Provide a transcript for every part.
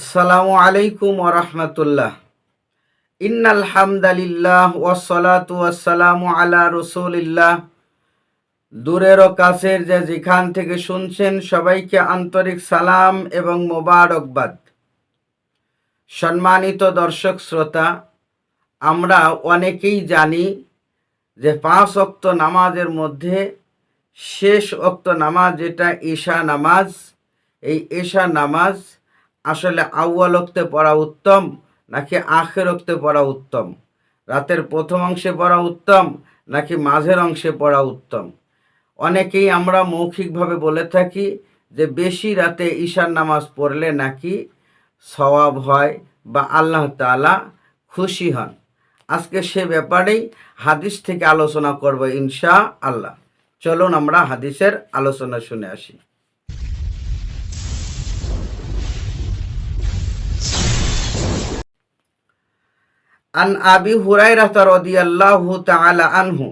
আসসালামু আলাইকুম ওরহমতুল্লাহ ইন্নাল হামদালিল্লাহ ওয়াসসালাতু ওয়াসসালামু আলা রসুলিল্লাহ। দূরের ও কাছের যে যেখান থেকে শুনছেন সবাইকে আন্তরিক সালাম এবং মোবারকবাদ। সম্মানিত দর্শক শ্রোতা, আমরা অনেকেই জানি যে পাঁচ অক্ত নামাজের মধ্যে শেষ অক্ত নামাজ যেটা ঈশা নামাজ, এই ঈশা নামাজ আসলে আউয়াল অক্তে পড়া উত্তম নাকি আখের অক্তে পড়া উত্তম? রাতের প্রথম অংশে পড়া উত্তম নাকি মাঝের অংশে পড়া উত্তম? অনেকেই আমরা মৌখিকভাবে বলে থাকি যে বেশি রাতে ঈশার নামাজ পড়লে নাকি সওয়াব হয় বা আল্লাহ তাআলা খুশি হন। আজকে সে ব্যাপারেই হাদিস থেকে আলোচনা করব ইনশা আল্লাহ চলুন আমরা হাদিসের আলোচনা শুনে আসি। আন আবি হুরাইরা রাদিয়াল্লাহু তাআলা আনহু।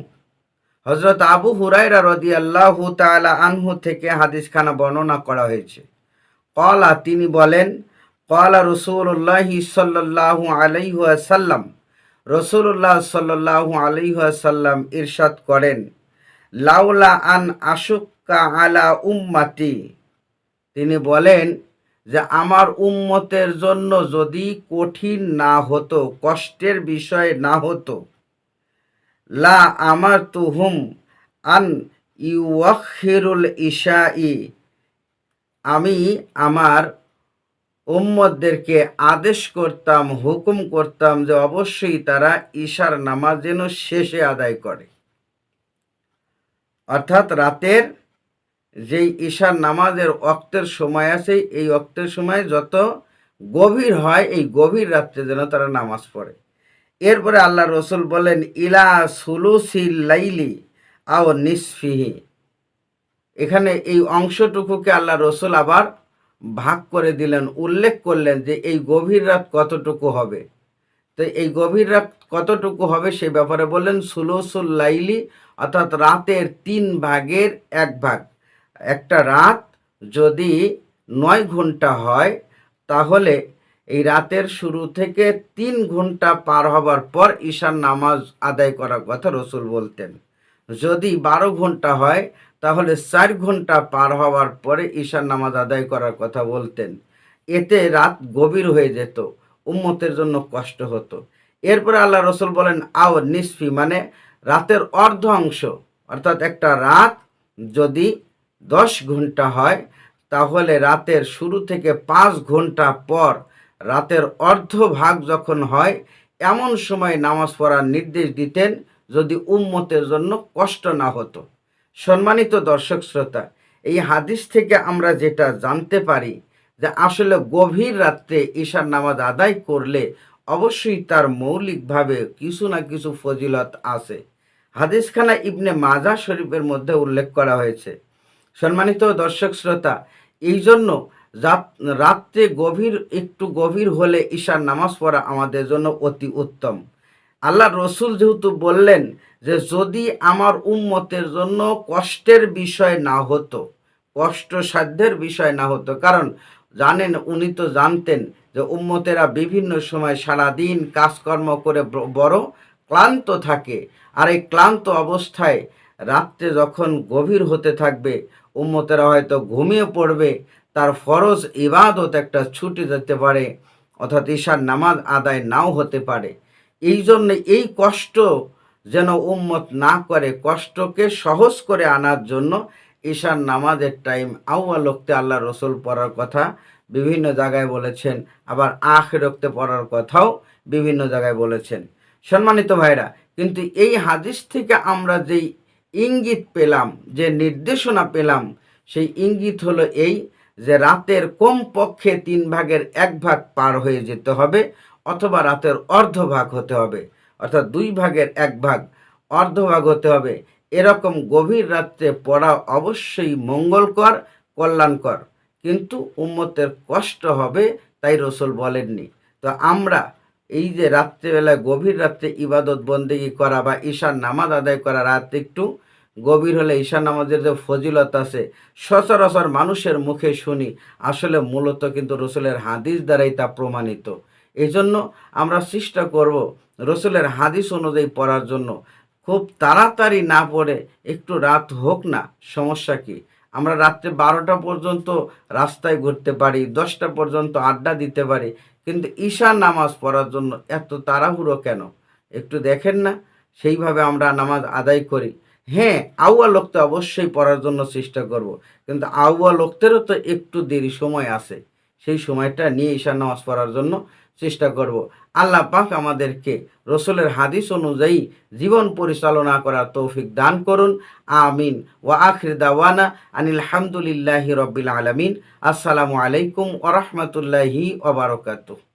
হযরত আবু হুরাইরা রাদিয়াল্লাহু তাআলা আনহু থেকে হাদিসখানা বর্ণনা করা হয়েছে। কলা তিনি বলেন কলা রসুল্লাহি সাল্লাল্লাহু আলাইহি ওয়াসাল্লাম রসুল্লাহ সাল্লাল্লাহু আলাইহি ওয়াসাল্লাম ইরশাদ করেন, লাউলা আন আশুক্কা আলা উম্মাতি। তিনি বলেন যে আমার উম্মতের জন্য যদি কঠিন না হতো, কষ্টের বিষয় না হতো, লা আমার তুহুম আন ইউখিরুল ইশাই, আমি আমার উম্মদদেরকে আদেশ করতাম, হুকুম করতাম যে অবশ্যই তারা ঈশার নামাজ যেন শেষে আদায় করে। অর্থাৎ রাতের যেই ঈশার নামাজের অক্তের সময় আছে, এই অক্তের সময় যত গভীর হয়, এই গভীর রাত্রে যেন তারা নামাজ পড়ে। এরপরে আল্লাহ রসুল বলেন, ইলা সুলুসিল লাইলি আও নিসফিহি। এখানে এই অংশটুকুকে আল্লাহ রসুল আবার ভাগ করে দিলেন, উল্লেখ করলেন যে এই গভীর রাত কতটুকু হবে। তো এই গভীর রাত কতটুকু হবে সে ব্যাপারে বললেন, সুলসুল লাইলি অর্থাৎ রাতের তিন ভাগের এক ভাগ। একটা রাত যদি নয় ঘণ্টা হয়, তাহলে এই রাতের শুরু থেকে তিন ঘণ্টা পার হবার পর ঈশার নামাজ আদায় করার কথা রসুল বলতেন। যদি বারো ঘণ্টা হয়, তাহলে চার ঘণ্টা পার হওয়ার পরে ঈশার নামাজ আদায় করার কথা বলতেন। এতে রাত গভীর হয়ে যেত, উম্মতের জন্য কষ্ট হতো। এরপরে আল্লাহ রসুল বলেন, আও নিসফি মানে রাতের অর্ধ অংশ, অর্থাৎ একটা রাত যদি দশ ঘণ্টা হয়, তাহলে রাতের শুরু থেকে পাঁচ ঘণ্টা পর রাতের অর্ধ ভাগ যখন হয়, এমন সময় নামাজ পড়ার নির্দেশ দিতেন যদি উম্মতের জন্য কষ্ট না হতো। সম্মানিত দর্শক শ্রোতা, এই হাদিস থেকে আমরা যেটা জানতে পারি যে আসলে গভীর রাত্রে ঈশার নামাজ আদায় করলে অবশ্যই তার মৌলিকভাবে কিছু না কিছু ফজিলত আছে। হাদিসখানা ইবনে মাজা শরীফের মধ্যে উল্লেখ করা হয়েছে। সম্মানিত দর্শক শ্রোতা এই জন্য রাত্রে গভীর, একটু গভীর হলে ঈশার নামাজ পড়া আমাদের জন্য অতি উত্তম। আল্লাহ রসুল যেহেতু বললেন যে, যদি আমার উম্মতের জন্য কষ্টের বিষয় না হতো, কষ্ট সাধ্যের বিষয় না হতো, কারণ জানেন, উনি তো জানতেন যে উম্মতেরা বিভিন্ন সময় সারাদিন কাজকর্ম করে বড় ক্লান্ত থাকে। আর এই ক্লান্ত অবস্থায় রাত্রে যখন গভীর হতে থাকবে উম্মতেরা হয়তো ঘুমিয়ে পড়বে, তার ফরজ ইবাদত একটা ছুটে যেতে পারে, অর্থাৎ ঈশার নামাজ আদায় নাও হতে পারে। এই জন্য এই কষ্ট যেন উম্মত না করে, কষ্টকে সহজ করে আনার জন্য ঈশার নামাজের টাইম আউয়া লোকতে আল্লাহ রসুল পড়ার কথা বিভিন্ন জায়গায় বলেছেন, আবার আখ রক্তে পড়ার কথাও বিভিন্ন জায়গায় বলেছেন। সম্মানিত ভাইরা, কিন্তু এই হাদিস থেকে আমরা যেই ইঙ্গিত পেলাম, যে নির্দেশনা পেলাম, সেই ইঙ্গিত হলো এই যে রাতের কম পক্ষে তিন ভাগের এক ভাগ পার হয়ে যেতে হবে অথবা রাতের অর্ধ ভাগ হতে হবে, অর্থাৎ দুই ভাগের এক ভাগ অর্ধ ভাগ হতে হবে। এরকম গভীর রাত্রে পড়া অবশ্যই মঙ্গলকর, কল্যাণকর। কিন্তু উম্মতের কষ্ট হবে, তাই রসুল বলেননি। তো আমরা এই যে রাত্রেবেলায়, গভীর রাত্রে ইবাদত বন্দেগি করা বা ঈশার নামাজ আদায় করা রাত একটু গভীর হলে ঈশা নামাজের যে ফজিলত আছে, সচরাচর মানুষের মুখে শুনি, আসলে মূলত কিন্তু রসুলের হাদিস দ্বারাই তা প্রমাণিত। এই জন্য আমরা চেষ্টা করব রসুলের হাদিস অনুযায়ী পড়ার জন্য। খুব তাড়াতাড়ি না পড়ে একটু রাত হোক না, সমস্যা কি? আমরা রাত্রে বারোটা পর্যন্ত রাস্তায় ঘুরতে পারি, দশটা পর্যন্ত আড্ডা দিতে পারি কিন্তু ঈশার নামাজ পড়ার জন্য এত তাড়াহুড়ো কেন? একটু দেখেন না, সেইভাবে আমরা নামাজ আদায় করি। হ্যাঁ আউয়া লোকতে অবশ্যই পড়ার জন্য চেষ্টা করব, কিন্তু আউয়া লোকদেরও তো একটু দেরি সময় আছে। সেই সময়টা নিয়ে ঈশার নামাজ পড়ার জন্য চেষ্টা করব। আল্লাহ পাক আমাদেরকে রসুলের হাদিস অনুযায়ী জীবন পরিচালনা করার তৌফিক দান করুন। আমিন। ও আখির দাওয়ানা আনিল হামদুলিল্লাহি রব্বিল আলমিন। আসসালামু আলাইকুম ওরহমতুল্লাহি ওবারকাতুহ